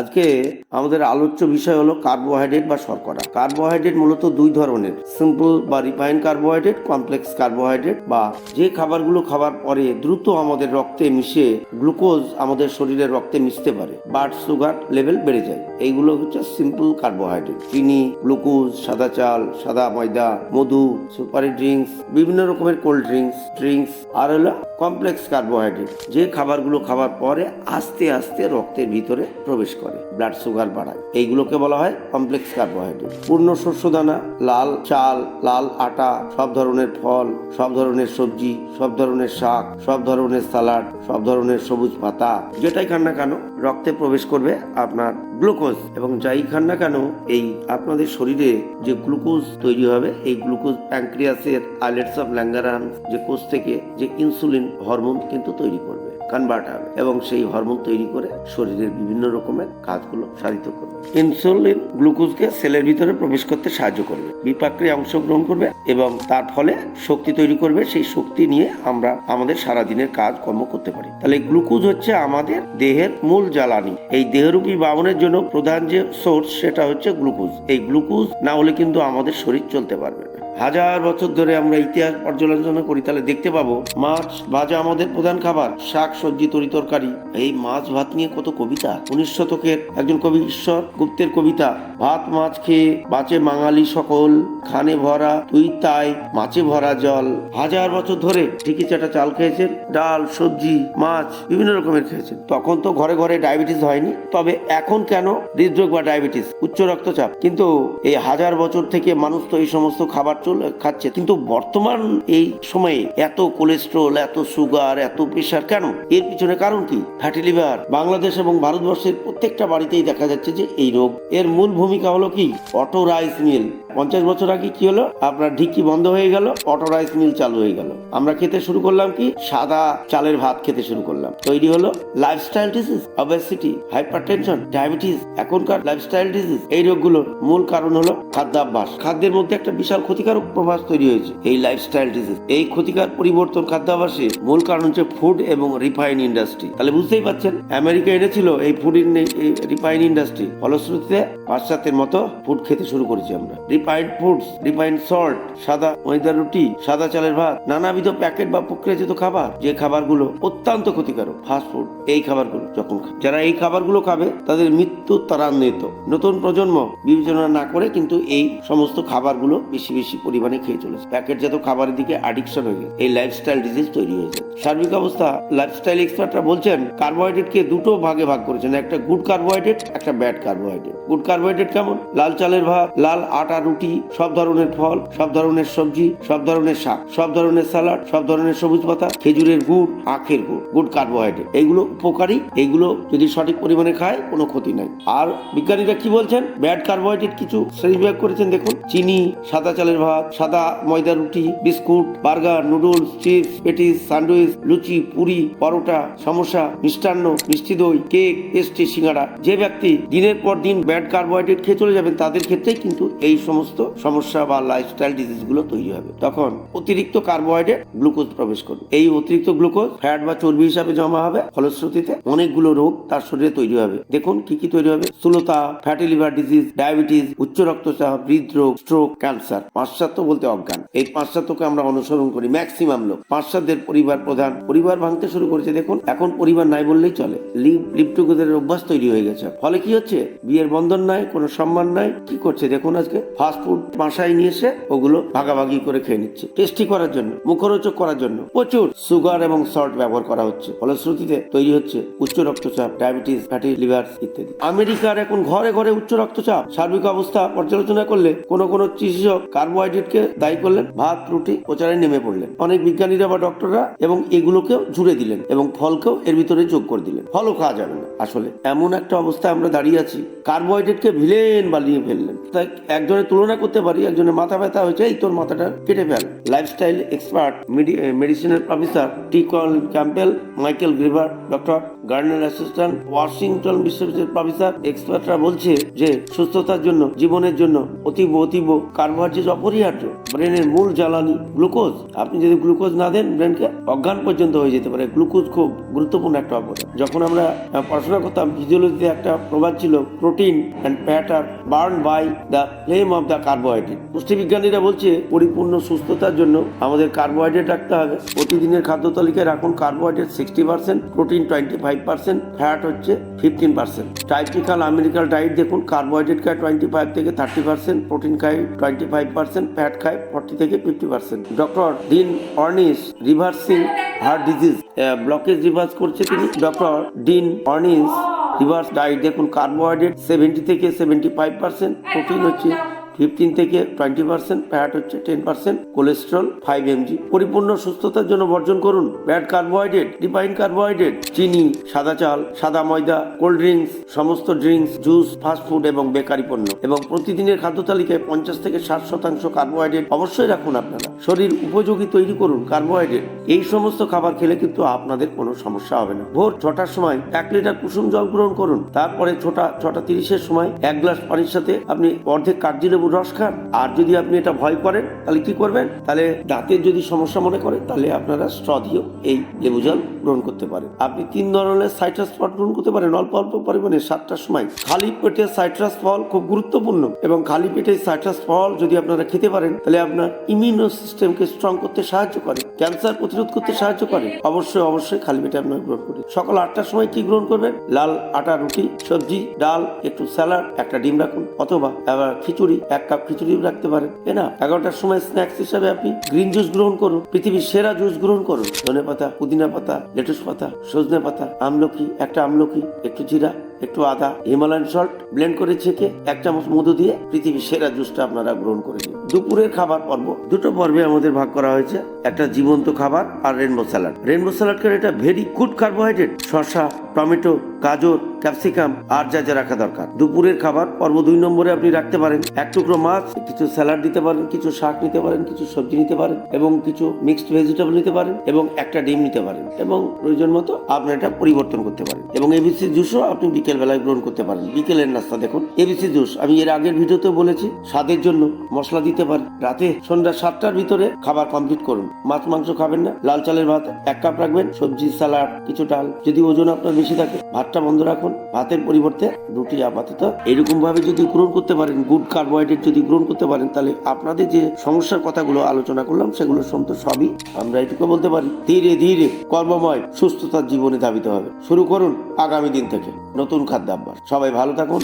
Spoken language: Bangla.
আজকে আমাদের আলোচ্য বিষয় হলো কার্বোহাইড্রেট বা শর্করা। কার্বোহাইড্রেট মূলত দুই ধরনের সিম্পল বা রিফাইন কার্বোহাইড্রেট কমপ্লেক্স কার্বোহাইড্রেট বা যে খাবারগুলো খাবার পরে দ্রুত আমাদের রক্তে মিশে গ্লুকোজ আমাদের শরীরের রক্তে মিশতে পারে ব্লাড সুগার লেভেল বেড়ে যায়। এইগুলো হচ্ছে সিম্পল কার্বোহাইড্রেট চিনি গ্লুকোজ সাদা চাল, সাদা ময়দা, মধু সুপারি ড্রিঙ্কস বিভিন্ন রকমের কোল্ড ড্রিঙ্কস ড্রিঙ্কস আর হলো কমপ্লেক্স কার্বোহাইড্রেট যে খাবারগুলো খাবার পরে আস্তে আস্তে রক্তের ভিতরে প্রবেশ করে। ব্লাড সুগার বাড়ায়। এইগুলোকে বলা হয় কমপ্লেক্স কার্বোহাইড্রেট পূর্ণ শস্য দানা লাল চাল, লাল আটা, সব ধরনের ফল, সব ধরনের সবজি, সব ধরনের শাক, সব ধরনের সালাড, সব ধরনের সবুজ পাতা, যেটাই খান না কেন, রক্তে প্রবেশ করবে আপনার গ্লুকোজ এবং যাই খান না কেন, এই আপনাদের শরীরে যে গ্লুকোজ তৈরি হবে, এই গ্লুকোজ প্যাঙ্ক্রিয়াসের আইলেটস অফ ল্যাঙ্গারান যে কোষ থেকে যে ইনসুলিন হরমোন কিন্তু তৈরি করবে। কনভার্ট হবে এবং সেই হরমোন তৈরি করে শরীরের বিভিন্ন রকমের কাজগুলো সাধিত করবে। ইনসুলিন গ্লুকোজকে সেলের ভিতরে প্রবেশ করতে সাহায্য করবে বিপাক্রিয়া অংশগ্রহণ করবে এবং তার ফলে শক্তি তৈরি করবে। সেই শক্তি নিয়ে আমরা আমাদের সারা দিনের কাজ কর্ম করতে পারি। তাহলে গ্লুকোজ হচ্ছে আমাদের দেহের মূল জ্বালানি। এই দেহরূপী বামনের জন্য প্রধান যে সোর্স সেটা হচ্ছে গ্লুকোজ এই গ্লুকোজ না হলে কিন্তু আমাদের শরীর চলতে পারবে হাজার বছর ধরে আমরা ইতিহাস পর্যালোচনা করি, তাহলে দেখতে পাবো মাছ ভাজা আমাদের প্রধান খাবার, শাক, সবজি, তরি তরকারি। এই মাছ ভাত নিয়ে কত কবিতা? উনিশ শতকের একজন কবি, ঈশ্বর গুপ্তের কবিতা, ভাত মাছ খেয়ে বাঁচে বাঙালি সকল, খানে ভরা তুই তাই, মাছে ভরা জল। হাজার বছর ধরে ঠিকই চাটা চাল খেয়েছেন, ডাল, সবজি, মাছ, বিভিন্ন রকমের খেয়েছেন। তখন তো ঘরে ঘরে ডায়াবেটিস হয়নি, তবে এখন কেন হৃদরোগ বা ডায়াবেটিস? উচ্চ রক্তচাপ। কিন্তু এই হাজার বছর থেকে মানুষ তো এই সমস্ত খাবার চলে খাচ্ছে। কিন্তু বর্তমান এই সময়ে এত কোলেস্ট্রল এত সুগার এত প্রেশার কেন? এর পিছনে কারণ কি? ফ্যাটি লিভার বাংলাদেশ এবং ভারতবর্ষের প্রত্যেকটা বাড়িতেই দেখা যাচ্ছে যে এই রোগ। এর মূল ভূমিকা হলো কি? অটো রাইস মিল পঞ্চাশ বছর আগে কি হলো? আপনার ঢিকি বন্ধ হয়ে গেল, অটো রাইস মিল চালু হয়ে গেল। আমরা খেতে শুরু করলাম কি? সাদা চালের ভাত খেতে শুরু করলাম। তৈরি হলো lifestyle disease obesity hypertension diabetes এখনকার লাইফস্টাইল ডিজিজ এই রোগগুলোর মূল কারণ হলো খাদ্যাভ্যাস। খাদ্যের মধ্যে একটা বিশাল ক্ষতিকারক প্রভাব তৈরি হয়েছে এই লাইফস্টাইল ডিজিজ এই ক্ষতিকার পরিবর্তন খাদ্যাভ্যাসে মূল কারণ হচ্ছে ফুড এবং রিফাইন ইন্ডাস্ট্রি তাহলে বুঝতেই পারছেন আমেরিকা এনেছিল এই ফুড রিফাইন ইন্ডাস্ট্রি ফলশ্রুতিতে পাশ্চাত্যের মতো ফুড খেতে শুরু করেছি আমরা। রিফাইন্ড ফুডস রিফাইন্ড সল্ট, সাদা ময়দার রুটি, সাদা চালের ভাত, নানাবিধ প্যাকেট বা প্রক্রিয়াজাত খাবার। যে খাবারগুলো অত্যন্ত ক্ষতিকারক ফাস্ট ফুড এই খাবারগুলো যখন যারা এই খাবারগুলো খাবে, তাদের মৃত্যু ত্বরান্বিত। নতুন প্রজন্ম বিবেচনা না করে কিন্তু এই সমস্ত খাবারগুলো বেশি বেশি পরিমাণে খেয়ে চলেছে। প্যাকেটজাত খাবারের দিকে অ্যাডিকশন হয়ে গেছে। এই লাইফস্টাইল ডিজিজ তৈরি হয়েছে। সার্বিক অবস্থা লাইফস্টাইল এক্সপার্টরা বলছেন কার্বোহাইড্রেটকে দুটো ভাগে ভাগ করেছেন। একটা গুড কার্বোহাইড্রেট একটা ব্যাড কার্বোহাইড্রেট গুড কার্বোহাইড্রেট কেমন? লাল চালের ভাত, লাল আটা রুটি, সব ধরনের ফল, সব ধরনের সবজি, সব ধরনের শাক, সব ধরনের স্যালাড সব ধরনের সবুজ পাতা, খেজুরের গুড়, আখের গুড়, গুড কার্বোহাইড্রেট। এইগুলো উপকারী এইগুলো যদি সঠিক পরিমাণে খায়, কোনো ক্ষতি নাই। আর বিজ্ঞানীরা কি বলছেন? ব্যাড কার্বোহাইড্রেট কিছু শ্রেণীবিভাগ করেছেন, দেখুন। চিনি, সাদা চালের ভাত, সাদা ময়দা রুটি, biscuit, burger, noodles, chips, patties, sandwich, লুচি, পুরি, পরোটা, সমোসা, মিষ্টান্ন, মিষ্টি দই, কেক পেস্ট্রি সিঙ্গাড়া। যে ব্যক্তি দিনের পর দিন ব্যাড কার্বোহাইড্রেট খেয়ে চলে যাবেন, তাদের ক্ষেত্রেই কিন্তু এই সমস্ত সমস্যা বা লাইফস্টাইল ডিজিজগুলো তৈরি হবে। তখন অতিরিক্ত কার্বোহাইড্রেট গ্লুকোজ প্রবেশ করবে। এই অতিরিক্ত গ্লুকোজ ফ্যাট বা চর্বি হিসাবে জমা হবে, ফলশ্রুতিতে অনেকগুলো রোগ তার শরীরে তৈরি হবে। দেখুন কি কি তৈরি হবে। স্থূলতা ফ্যাটি লিভার ডিজিজ ডায়াবেটিস উচ্চ রক্তচাপ, হৃদরোগ স্ট্রোক ক্যান্সার পাশ্চাত্য বলতে অজ্ঞান। এই পাশ্চাত্যকে আমরা অনুসরণ করি ম্যাক্সিমাম লোক। পাশ্চাত্যের পরিবার প্রধান। পরিবার ভাঙতে শুরু করেছে, দেখুন। এখন পরিবার নাই বললেই চলে। লিভ অভ্যাস তৈরি হয়ে গেছে। ফলে কি হচ্ছে? বিয়ের বন্ধন নাই, কোনো সম্মান নাই। কি করছে? দেখুন আজকে। ফাস্ট ফুড বাসায় নিয়ে এসে ওগুলো ভাগাভাগি করে খেয়ে নিচ্ছে। টেস্টি করার জন্য, মুখরোচক করার জন্য প্রচুর সুগার এবং সল্ট ব্যবহার করা হচ্ছে। ফলশ্রুতিতে তৈরি হচ্ছে উচ্চ রক্তচাপ ডায়াবেটিস ফ্যাটি লিভার ইত্যাদি। আমেরিকার এখন ঘরে ঘরে উচ্চ রক্তচাপ, সার্বিক অবস্থা পর্যালোচনা করলে কোন কোন চিকিৎসক কার্বোহাইড্রেটকে দায়ী করলেন, ভাত, রুটি প্রচারে নেমে পড়লেন। অনেক বিজ্ঞানীরা বা ডক্টররা এবং এগুলোকেও জুড়ে দিলেন এবং ফলকেও এর ভিতরে যোগ করে দিলেন। ফলও খাওয়া যাবে না। আসলে এমন একটা অবস্থায় আমরা দাঁড়িয়ে আছি কার্বোহাইড্রেটকে ভিলেন বানিয়ে ফেললেন। তাই একজনের তুলনা করতে পারি, একজনের মাথা ব্যথা হয়েছে, এই তোর মাথাটা কেটে ফেল। লাইফস্টাইল এক্সপার্ট মেডিসিনের professor T Colin Campbell Michael Greger doctor Gardner assistant, Washington বিশ্ববিদ্যালয়ের প্রফেসর, এক্সপার্টরা বলছে যে সুস্থতার জন্য, জীবনের জন্য অতীব অতীব কার্বোহাইড্রেট অপরিহার্য। ব্রেনের মূল জ্বালানি গ্লুকোজ। আপনি যদি গ্লুকোজ না দেন, ব্রেনকে অজ্ঞান পর্যন্ত হয়ে যেতে পারে। গ্লুকোজ খুব গুরুত্বপূর্ণ একটা অপরাধ যখন আমরা পড়াশোনা করতাম ফিজিওলজিতে একটা প্রবাদ ছিল protein and fat are burn by the flame of the carbohydrate পুষ্টিবিজ্ঞানীরা বলছে, পরিপূর্ণ সুস্থতার জন্য আমাদের কার্বোহাইড্রেট রাখতে হবে। প্রতিদিনের খাদ্য তালিকায় রাখুন carbohydrate sixty percent protein twenty five percent, fat হচ্ছে fifteen percent. Typical American diet দেখুন, কার্বোহাইড্রেট খায় টোয়েন্টি ফাইভ থেকে থার্টি পার্সেন্ট, প্রোটিন খায় টোয়েন্টি ফাইভ পার্সেন্ট, ফ্যাট খায় ফর্টি থেকে fifty percent. Doctor Dean Ornish reversing heart disease blockage reverse করছে তিনি। Doctor Dean Ornish reverse diet দেখুন, কার্বোহাইড্রেট সেভেন্টি থেকে সেভেন্টি ফাইভ পার্সেন্ট, প্রোটিন হচ্ছে ফিফটিন থেকে টোয়েন্টি পার্সেন্ট ফ্যাট হচ্ছে ten percent cholesterol five mg পরিপূর্ণ সুস্থতার জন্য বর্জন করুন। ব্যাড কার্বোহাইড্রেট রিফাইন কার্বোহাইড্রেট, চিনি, সাদা চাল, সাদা ময়দা, কোল্ড ড্রিঙ্কস, সমস্ত ড্রিঙ্কস, জুস, ফাস্ট ফুড এবং বেকারি পণ্য। এবং প্রতিদিনের খাদ্য তালিকায় পঞ্চাশ থেকে ষাট শতাংশ কার্বোহাইড্রেট অবশ্যই রাখুন আপনারা। শরীর উপযোগী তৈরি করুন কার্বোহাইড্রেট। এই সমস্ত খাবার খেলে কিন্তু আপনাদের কোনো সমস্যা হবে না। ভোর ছটার সময় এক লিটার কুসুম জল গ্রহণ করুন। তারপরে ছটা ছটা তিরিশের সময় এক গ্লাস পানির সাথে আপনি অর্ধেক কাগজি লেবুর রস খান। আর যদি আপনি এটা ভয় করেন, তাহলে কি করবেন? তাহলে দাঁতের যদি সমস্যা মনে করেন তাহলে আপনারা স্ট্র দিয়েও এই লেবু জল গ্রহণ করতে পারেন। আপনি তিন ধরনের সাইট্রাস ফল গ্রহণ করতে পারেন। অল্প অল্প পরিমাণে সাতটার সময়। খালি পেটে সাইট্রাস ফল খুব গুরুত্বপূর্ণ এবং খালি পেটে সাইট্রাস ফল যদি আপনারা খেতে পারেন, তাহলে আপনার ইমিউনো সিস্টেমকে স্ট্রং করতে সাহায্য করে, ক্যান্সার প্রতিরোধ করতে সাহায্য করে। অবশ্যই অবশ্যই খালি পেটে আপনারা গ্রহণ করুন। সকাল আটটার সময় কি গ্রহণ করবেন? লাল আটা, রুটি, সবজি, ডাল, একটু স্যালাড, একটা ডিম রাখুন অথবা খিচুড়ি এক কাপ খিচুড়ি রাখতে পারেন, তাই না? এগারোটার সময় স্ন্যাক্স হিসাবে আপনি গ্রিন জুস গ্রহণ করুন, পৃথিবীর সেরা জুস গ্রহণ করুন। ধনে পাতা পুদিনা পাতা, লেটুস পাতা, সজনে পাতা, আমলকি, একটা আমলকি, একটু জিরা একটু আদা হিমালয়ান সল্ট ব্লেন্ড করে ছেঁকে এক চামচ মধু দিয়ে পৃথিবীর সেরা জুসটা আপনারা গ্রহণ করে নিন। দুপুরের খাবার পর্ব। দুটো পর্বে আমাদের ভাগ করা হয়েছে। একটা জীবন্ত খাবার আর রেনবো স্যালাড রেনবো স্যালাড করে এটা ভেরি গুড কার্বোহাইড্রেট শসা, টমেটো, গাজর ক্যাপসিকাম আর যা যা রাখা দরকার। দুপুরের খাবার পর্ব দুই নম্বরে আপনি রাখতে পারেন এক টুকরো মাছ, কিছু স্যালাড দিতে পারেন, কিছু শাক নিতে পারেন, কিছু সবজি নিতে পারেন এবং কিছু মিক্সড ভেজিটেবল নিতে পারেন এবং একটা ডিম নিতে পারেন এবং প্রয়োজন মতো আপনি এটা পরিবর্তন করতে পারেন। এবং এবিসি জুসও আপনি বেলায় গ্রহণ করতে পারেন। বিকেলের নাস্তা দেখুন। ABC juice. আমি এর আগের ভিডিওতে বলেছি, স্বাদের জন্য মশলা দিতে পারেন। রাতে সন্ধ্যা সাতটার ভিতরে খাবার কমপ্লিট করুন। মাছ, মাংস খাবেন না। লাল চালের ভাত এক কাপ রাখবেন। সবজি স্যালাড কিছু ডাল। যদি ওজন আপনার বেশি থাকে, ভাতটা বন্ধ রাখুন। ভাতের পরিবর্তে রুটি আপাতত। এরকম ভাবে যদি গ্রহণ করতে পারেন গুড কার্বোহাইড্রেট যদি গ্রহণ করতে পারেন, তাহলে আপনাদের যে সমস্যার কথাগুলো আলোচনা করলাম সেগুলো সমস্ত সবই আমরা এটুকু বলতে পারি। ধীরে ধীরে কর্মময় সুস্থতার জীবনে ধাবিত হবে। শুরু করুন আগামী দিন থেকে। নতুন খাদ্যাভ্যাস সবাই ভালো থাকুন।